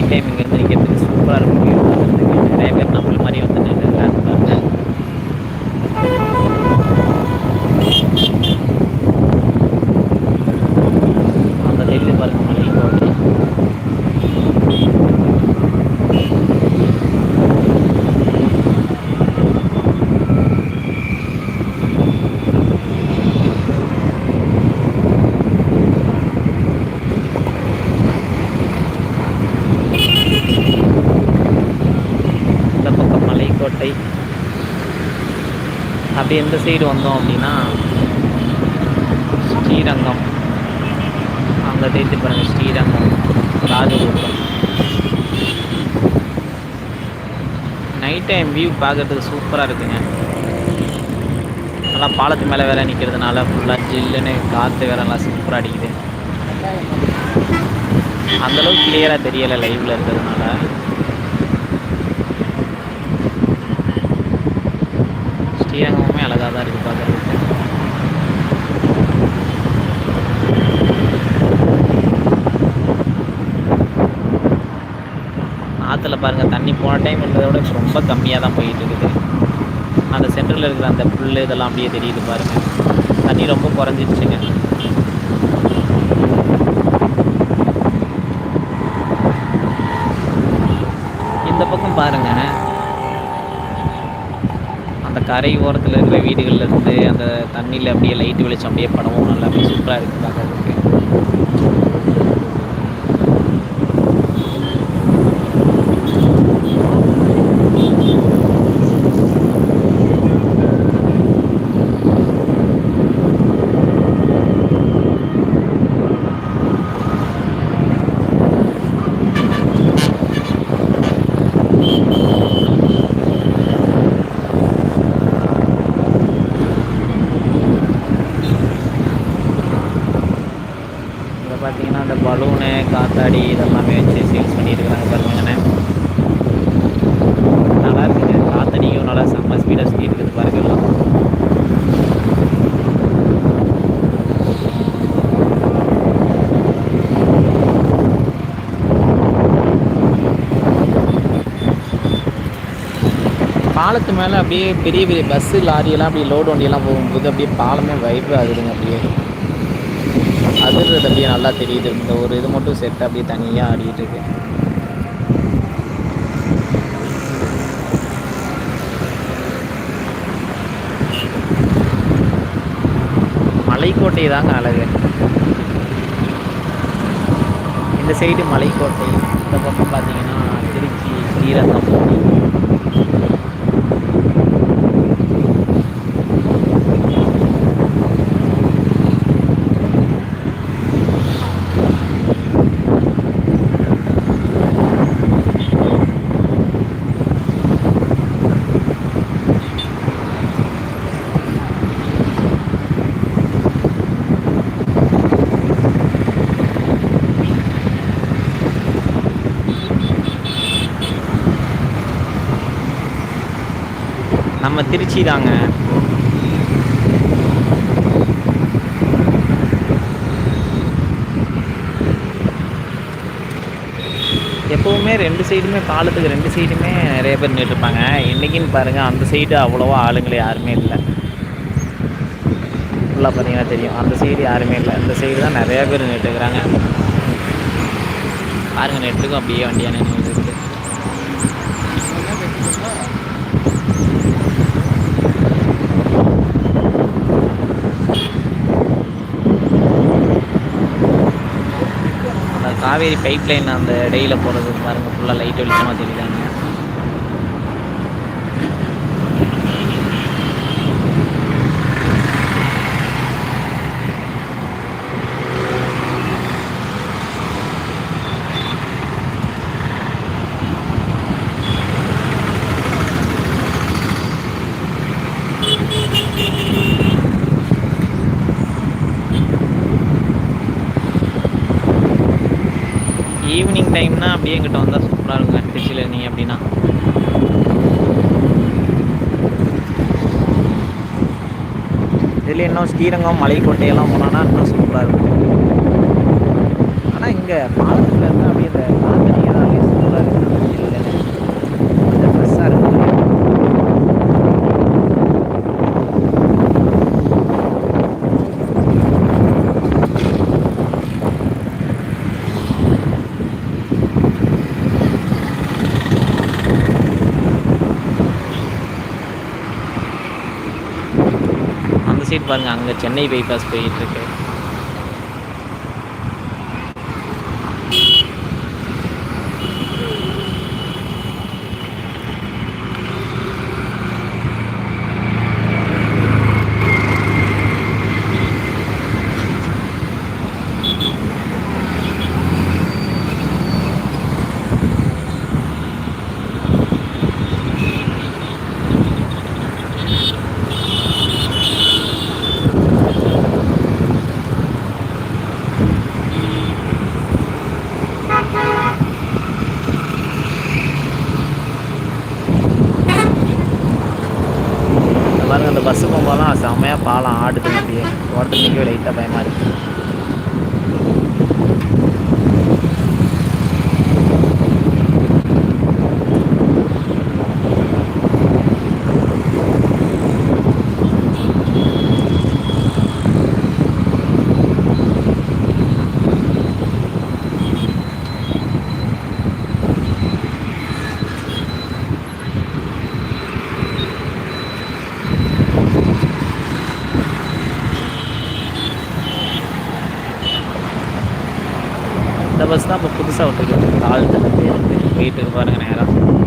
Night time இங்கேருந்து நிற்கிறதுக்கு சூப்பராக இருக்கும் வியூ பார்க்குறதுக்கு நிறைய பேர் நம்மள மாதிரி வந்து நின்றுக்கிறாங்க பாருங்க அந்த தெரியுது பாருங்க மலை கோட்டை இந்த பக்கம் மலைக்கோட்டை அப்படியே எந்த சைடு வந்தோம் அப்படின்னா ஸ்ரீரங்கம். அங்கே தெரிஞ்சு பாருங்க ஸ்ரீரங்கம். ராஜகோபுரம். நைட் டைம் வியூ பார்க்கறதுக்கு சூப்பராக இருக்குங்க. நல்லா பாலத்து மேலே வேற நிற்கிறதுனால ஃபுல்லாக ஜில்லுன்னு காற்று வேற நல்லா சூப்பராக அடிக்குது. அந்தளவுக்கு கிளியராக தெரியலை லைவில் இருக்கிறதுனால. ஸ்ரீரங்கமுமே அழகாக தான் இருக்குது பார்க்குறதுக்கு. ஆற்றுல பாருங்கள் தண்ணி போன டைம் இருந்ததை விட ரொம்ப கம்மியாக தான் போயிட்டு இருக்குது. அந்த சென்டரில் இருக்கிற அந்த புல் இதெல்லாம் அப்படியே தெரியுது பாருங்கள் தண்ணி ரொம்ப குறைஞ்சிருச்சுங்க. இந்த பக்கம் பாருங்க. கரை ஓரத்தில் இருக்கிற வீடுகளில் இருந்து அந்த தண்ணியில் அப்படியே லைட் வெளிச்சம் அப்படியே படமும் நல்லா அப்படியே சூப்பராக இருக்குது பார்க்கறதுக்கு இங்கே பார்த்தீங்கன்னா அந்த பலூனு காத்தாடி இதெல்லாமே வச்சு சேல்ஸ் பண்ணியிருக்கிறாங்க பாருங்கண்ணே நல்லா இருக்குங்க. காத்தடிக்கும் நல்லா செம்ம ஸ்பீடாக சுற்றி இருக்குது பாருங்க. பாலத்து மேலே அப்படியே பெரிய பெரிய பஸ்ஸு லாரியெல்லாம் அப்படியே லோடு வண்டியெல்லாம் போகும்போது அப்படியே பாலமே வைப் ஆகுதுங்க அப்படியே. அதிர்றது அப்படியே நல்லா தெரியுது. இந்த ஒரு இது மட்டும் செட் அப்படியே தனியாக ஆடிட்டு இருக்கு. மலைக்கோட்டை தாங்க அழகு. இந்த சைடு மலைக்கோட்டை. இந்த பக்கம் பார்த்தீங்கன்னா திருச்சி ஸ்ரீரங்கம். நம்ம திருச்சி தாங்க. எப்போவுமே ரெண்டு சைடுமே பாலத்துக்கு ரெண்டு சைடுமே நிறைய பேர் நின்றுருப்பாங்க இன்றைக்கின்னு பாருங்கள் அந்த சைடு அவ்வளோவா ஆளுங்களே யாருமே இல்லை. ஃபுல்லாக பார்த்தீங்கன்னா தெரியும். அந்த சைடு யாருமே இல்லை. இந்த சைடு தான் நிறைய பேர் நின்றுக்கிறாங்க பாருங்கள் நெட்டுக்கும் அப்படியே வண்டியான நின்று இருக்குது அந்த காவேரி பைப் லைன் அந்த இடையில போகிறது பாருங்கள் ஃபுல்லாக லைட் வெளிச்சமாக தெரியுது. ஈவினிங் டைம்னா அப்படியே எங்கிட்ட வந்தால் சூப்பராக இருக்குங்க. திருச்சியில் இருந்தீங்க அப்படின்னா. இதில் இன்னும் ஸ்ரீரங்கம் மலைக்கோட்டையெல்லாம் போனோன்னா இன்னும் சூப்பராக இருக்கும். ஆனால் இங்கே பாலத்தில் இருந்தால் அப்படியே இந்த காத்தடிக்க தான் அப்படியே சூப்பரா இருக்கு ஜில்லுன்னு. கொஞ்சம் ஃப்ரெஷ்ஷா இருக்கு அந்த சைடு பாருங்க அங்க சென்னை பைபாஸ் போயிட்டு பாருங்கள் அந்த பஸ்ஸு போகும்போதெல்லாம் செம்மையாக பாலம் ஆடுது அப்படியே ஓட்டத்துக்கு லைட்டாக பயமாக இருக்கு. பஸ் தான் இப்போ புதுசாக விட்டுருக்கு தாழ்த்துலேருந்து வீட்டுக்கு பாருங்கள் நேரம்